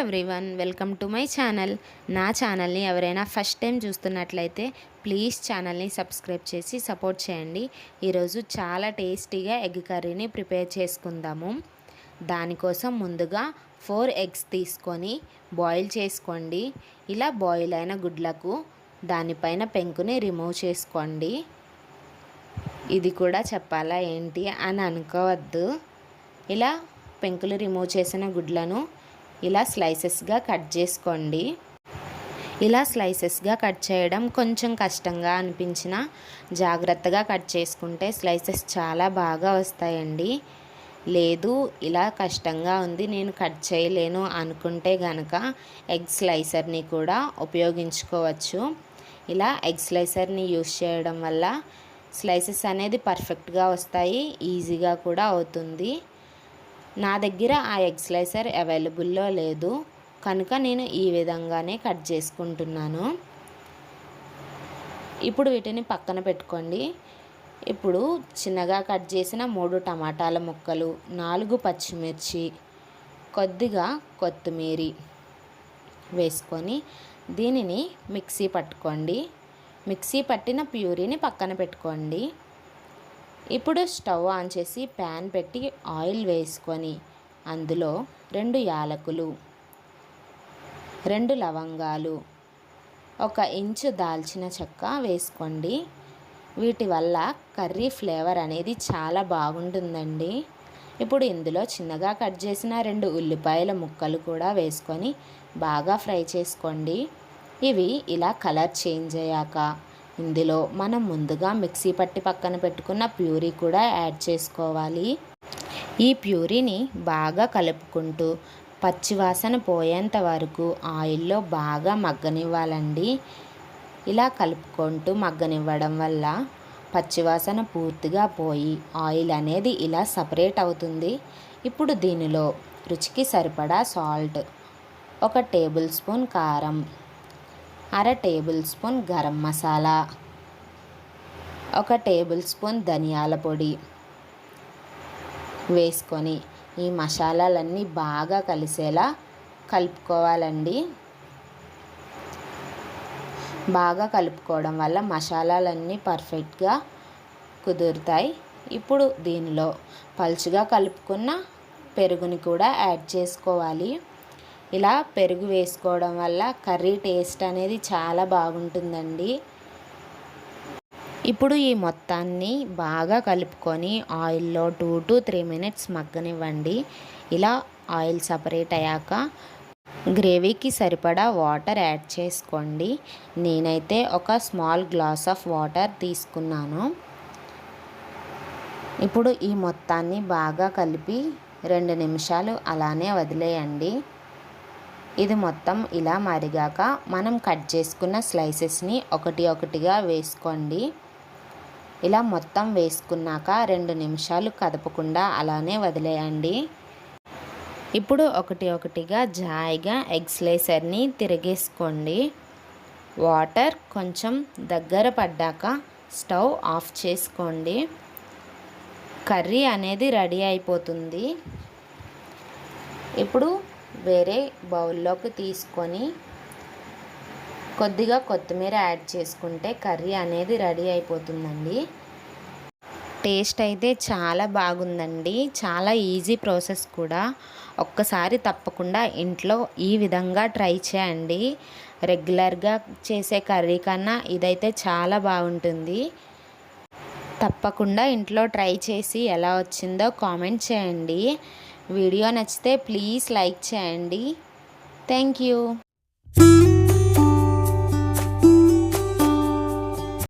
Everyone welcome to my channel నా ఛానల్ని ఎవరైనా ఫస్ట్ టైం చూస్తున్నట్లయితే ప్లీజ్ ఛానల్ని సబ్స్క్రైబ్ చేసి సపోర్ట్ చేయండి. ఈరోజు చాలా టేస్టీగా ఎగ్ కర్రీని ప్రిపేర్ చేసుకుందాము. దానికోసం ముందుగా ఫోర్ ఎగ్స్ తీసుకొని బాయిల్ చేసుకోండి. ఇలా బాయిల్ అయిన గుడ్లకు దానిపైన పెంకుని రిమూవ్ చేసుకోండి. ఇది కూడా చెప్పాలా ఏంటి అని అనుకోవద్దు. ఇలా పెంకులు రిమూవ్ చేసిన గుడ్లను ఇలా స్లైసెస్గా కట్ చేసుకోండి. ఇలా స్లైసెస్గా కట్ చేయడం కొంచెం కష్టంగా అనిపించిన జాగ్రత్తగా కట్ చేసుకుంటే స్లైసెస్ చాలా బాగా వస్తాయండి. లేదు ఇలా కష్టంగా ఉంది నేను కట్ చేయలేను అనుకుంటే గనక ఎగ్ స్లైసర్ని కూడా ఉపయోగించుకోవచ్చు. ఇలా ఎగ్ స్లైసర్ని యూస్ చేయడం వల్ల స్లైసెస్ అనేది పర్ఫెక్ట్గా వస్తాయి ఈజీగా కూడా అవుతుంది. నా దగ్గర ఆ ఎగ్ స్లైసర్ అవైలబుల్లో లేదు. కనుక నేను ఈ విధంగానే కట్ చేసుకుంటున్నాను. ఇప్పుడు వీటిని పక్కన పెట్టుకోండి. ఇప్పుడు చిన్నగా కట్ చేసిన మూడు టమాటాల ముక్కలు నాలుగు పచ్చిమిర్చి కొద్దిగా కొత్తిమీర వేసుకొని దీనిని మిక్సీ పట్టుకోండి. మిక్సీ పట్టిన ప్యూరీని పక్కన పెట్టుకోండి. ఇప్పుడు స్టవ్ ఆన్ చేసి ప్యాన్ పెట్టి ఆయిల్ వేసుకొని అందులో రెండు యాలకులు రెండు లవంగాలు ఒక ఇంచు దాల్చిన చెక్క వేసుకోండి. వీటి వల్ల కర్రీ ఫ్లేవర్ అనేది చాలా బాగుంటుందండి. ఇప్పుడు ఇందులో చిన్నగా కట్ చేసిన రెండు ఉల్లిపాయల ముక్కలు కూడా వేసుకొని బాగా ఫ్రై చేసుకోండి. ఇవి ఇలా కలర్ చేంజ్ అయ్యాక ఇందులో మనం ముందుగా మిక్సీ పట్టి పక్కన పెట్టుకున్న ప్యూరీ కూడా యాడ్ చేసుకోవాలి. ఈ ప్యూరీని బాగా కలుపుకుంటూ పచ్చివాసన పోయేంత వరకు ఆయిల్లో బాగా మగ్గనివ్వాలండి. ఇలా కలుపుకుంటూ మగ్గనివ్వడం వల్ల పచ్చివాసన పూర్తిగా పోయి ఆయిల్ అనేది ఇలా సపరేట్ అవుతుంది. ఇప్పుడు దీనిలో రుచికి సరిపడా సాల్ట్ ఒక టేబుల్ స్పూన్ కారం అర టేబుల్ స్పూన్ గరం మసాలా ఒక టేబుల్ స్పూన్ ధనియాల పొడి వేసుకొని ఈ మసాలాలన్నీ బాగా కలిసేలా కలుపుకోవాలండి. బాగా కలుపుకోవడం వల్ల మసాలాలన్నీ పర్ఫెక్ట్గా కుదురుతాయి. ఇప్పుడు దీనిలో పలుచుగా కలుపుకున్న పెరుగుని కూడా యాడ్ చేసుకోవాలి. ఇలా పెరుగు వేసుకోవడం వల్ల కర్రీ టేస్ట్ అనేది చాలా బాగుంటుందండి. ఇప్పుడు ఈ మొత్తాన్ని బాగా కలుపుకొని ఆయిల్లో టూ టు త్రీ మినిట్స్ మగ్గనివ్వండి. ఇలా ఆయిల్ సపరేట్ అయ్యాక గ్రేవీకి సరిపడా వాటర్ యాడ్ చేసుకోండి. నేనైతే ఒక స్మాల్ గ్లాస్ ఆఫ్ వాటర్ తీసుకున్నాను. ఇప్పుడు ఈ మొత్తాన్ని బాగా కలిపి రెండు నిమిషాలు అలానే వదిలేయండి. ఇది మొత్తం ఇలా మరిగాక మనం కట్ చేసుకున్న స్లైసెస్ని ఒకటి ఒకటిగా వేసుకోండి. ఇలా మొత్తం వేసుకున్నాక రెండు నిమిషాలు కదపకుండా అలానే వదిలేయండి. ఇప్పుడు ఒకటి ఒకటిగా జాయిగా ఎగ్ స్లైసర్ని తిరిగేసుకోండి. వాటర్ కొంచెం దగ్గర పడ్డాక స్టవ్ ఆఫ్ చేసుకోండి. కర్రీ అనేది రెడీ అయిపోతుంది. ఇప్పుడు వేరే బౌల్లోకి తీసుకొని కొద్దిగా కొత్తిమీర యాడ్ చేసుకుంటే కర్రీ అనేది రెడీ అయిపోతుందండి. టేస్ట్ అయితే చాలా బాగుందండి. చాలా ఈజీ ప్రాసెస్ కూడా. ఒక్కసారి తప్పకుండా ఇంట్లో ఈ విధంగా ట్రై చేయండి. రెగ్యులర్గా చేసే కర్రీ కన్నా ఇదైతే చాలా బాగుంటుంది. తప్పకుండా ఇంట్లో ట్రై చేసి ఎలా వచ్చిందో కామెంట్ చేయండి. వీడియో నచ్చితే ప్లీజ్ లైక్ చేయండి. Thank you.